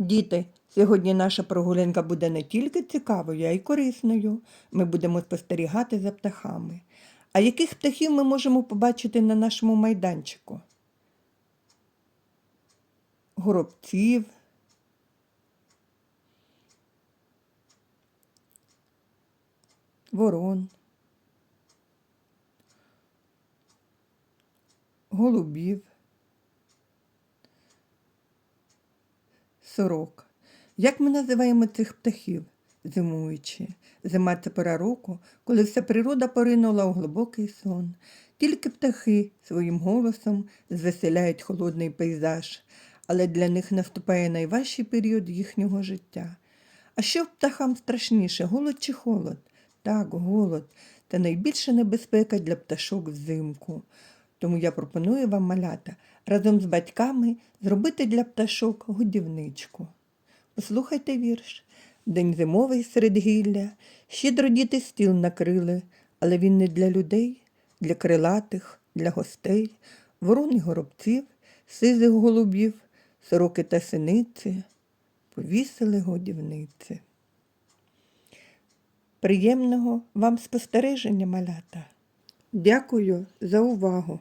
Діти, сьогодні наша прогулянка буде не тільки цікавою, а й корисною. Ми будемо спостерігати за птахами. А яких птахів ми можемо побачити на нашому майданчику? Горобців, ворон, голубів, сорок. Як ми називаємо цих птахів? Зимуючи. Зима це пора року, коли вся природа поринула у глибокий сон. Тільки птахи своїм голосом звеселяють холодний пейзаж, але для них наступає найважчий період їхнього життя. А що птахам страшніше, голод чи холод? Так, голод це найбільша небезпека для пташок взимку. Тому я пропоную вам малята разом з батьками зробити для пташок годівничку. Послухайте вірш. День зимовий серед гілля, щедро діти стіл накрили, але він не для людей, для крилатих, для гостей, ворон і горобців, сизих голубів, сороки та синиці, повісили годівниці. Приємного вам спостереження, малята. Дякую за увагу.